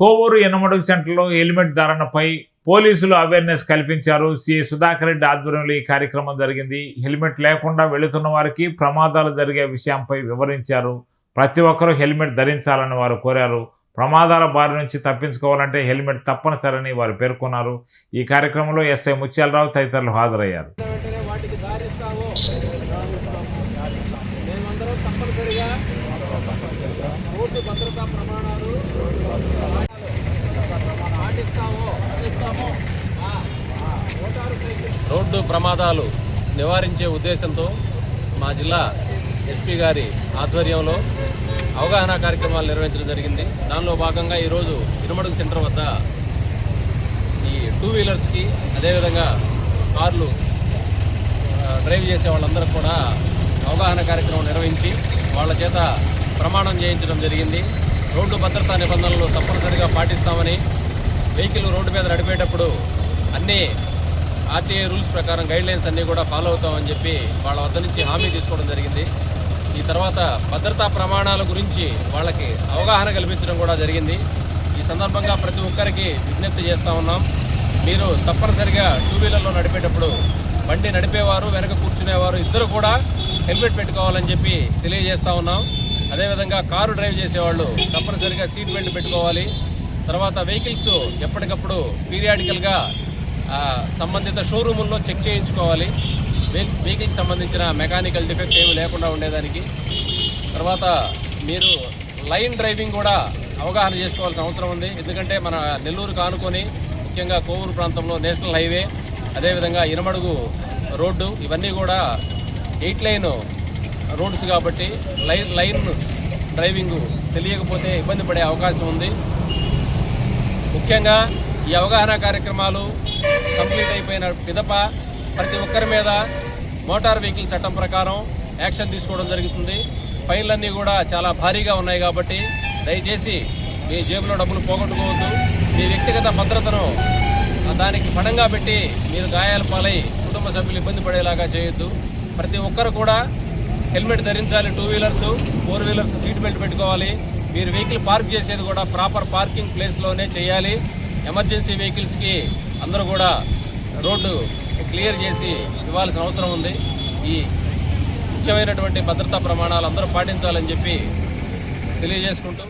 కోవూరు ఎనమడుగు సెంటర్లో హెల్మెట్ ధారణపై పోలీసులు అవేర్నెస్ కల్పించారు. సిఐ సుధాకర్ రెడ్డి ఆధ్వర్యంలో ఈ కార్యక్రమం జరిగింది. హెల్మెట్ లేకుండా వెళుతున్న వారికి ప్రమాదాలు జరిగే విషయంపై వివరించారు. ప్రతి ఒక్కరూ హెల్మెట్ ధరించాలని వారు కోరారు. ప్రమాదాల బారి నుంచి తప్పించుకోవాలంటే హెల్మెట్ తప్పనిసరని వారు పేర్కొన్నారు. ఈ కార్యక్రమంలో ఎస్ఐ ముత్యాలరావు తదితరులు హాజరయ్యారు. తప్పనిసరిగా భద్రతా ప్రమాణాలు రోడ్డు ప్రమాదాలు నివారించే ఉద్దేశంతో మా జిల్లా ఎస్పీ గారి ఆధ్వర్యంలో అవగాహన కార్యక్రమాలు నిర్వహించడం జరిగింది. దానిలో భాగంగా ఈరోజు ఇరుమడుగు సెంటర్ వద్ద ఈ టూ వీలర్స్కి అదేవిధంగా కార్లు డ్రైవ్ చేసే వాళ్ళందరూ కూడా అవగాహన కార్యక్రమం నిర్వహించి వాళ్ళ చేత ప్రమాణం చేయించడం జరిగింది. రోడ్డు భద్రతా నిబంధనలు తప్పనిసరిగా పాటిస్తామని వెహికల్ రోడ్డు మీద నడిపేటప్పుడు అన్నీ ఆర్టీఐ రూల్స్ ప్రకారం గైడ్ లైన్స్ అన్నీ కూడా ఫాలో అవుతామని చెప్పి వాళ్ళ వద్ద నుంచి హామీ తీసుకోవడం జరిగింది. ఈ తర్వాత భద్రతా ప్రమాణాల గురించి వాళ్ళకి అవగాహన కల్పించడం కూడా జరిగింది. ఈ సందర్భంగా ప్రతి ఒక్కరికి విజ్ఞప్తి చేస్తూ ఉన్నాం. మీరు తప్పనిసరిగా టూ వీలర్లో నడిపేటప్పుడు బండి నడిపేవారు వెనక కూర్చునేవారు ఇద్దరు కూడా హెల్మెట్ పెట్టుకోవాలని చెప్పి తెలియజేస్తూ ఉన్నాం. అదేవిధంగా కారు డ్రైవ్ చేసేవాళ్ళు తప్పనిసరిగా సీట్ బెల్ట్ పెట్టుకోవాలి. తర్వాత వెహికల్స్ ఎప్పటికప్పుడు పీరియాడికల్గా సంబంధిత షోరూముల్లో చెక్ చేయించుకోవాలి. వెహికల్కి సంబంధించిన మెకానికల్ డిఫెక్ట్ ఏమి లేకుండా ఉండేదానికి. తర్వాత మీరు లైన్ డ్రైవింగ్ కూడా అవగాహన చేసుకోవాల్సిన అవసరం ఉంది. ఎందుకంటే మన నెల్లూరుకు ఆనుకొని ముఖ్యంగా కోవూరు ప్రాంతంలో నేషనల్ హైవే అదేవిధంగా ఇనమడుగు రోడ్డు ఇవన్నీ కూడా ఎయిట్ లైన్ రోడ్స్ కాబట్టి లైన్ లైన్ డ్రైవింగ్ తెలియకపోతే ఇబ్బంది పడే అవకాశం ఉంది. ముఖ్యంగా ఈ అవగాహన కార్యక్రమాలు కంప్లీట్ అయిపోయిన పిదప ప్రతి ఒక్కరి మీద మోటార్ వెహికల్ చట్టం ప్రకారం యాక్షన్ తీసుకోవడం జరుగుతుంది. ఫైన్లన్నీ కూడా చాలా భారీగా ఉన్నాయి కాబట్టి దయచేసి మీ జేబులో డబ్బులు పోగొట్టుకోవద్దు. మీ వ్యక్తిగత భద్రతను దానికి పణంగా పెట్టి మీరు గాయాల పాలై కుటుంబ సభ్యులు ఇబ్బంది పడేలాగా చేయొద్దు. ప్రతి ఒక్కరు కూడా హెల్మెట్ ధరించాలి two wheelers four wheelers seat belt పెట్టుకోవాలి. మీరు వెహికల్ పార్క్ చేసేది కూడా ప్రాపర్ పార్కింగ్ ప్లేస్లోనే చేయాలి. ఎమర్జెన్సీ వెహికల్స్కి అందరూ కూడా రోడ్డు క్లియర్ చేసి ఇవ్వాల్సిన అవసరం ఉంది. ఈ ముఖ్యమైనటువంటి భద్రతా ప్రమాణాలు అందరూ పాటించాలని చెప్పి తెలియజేసుకుంటూ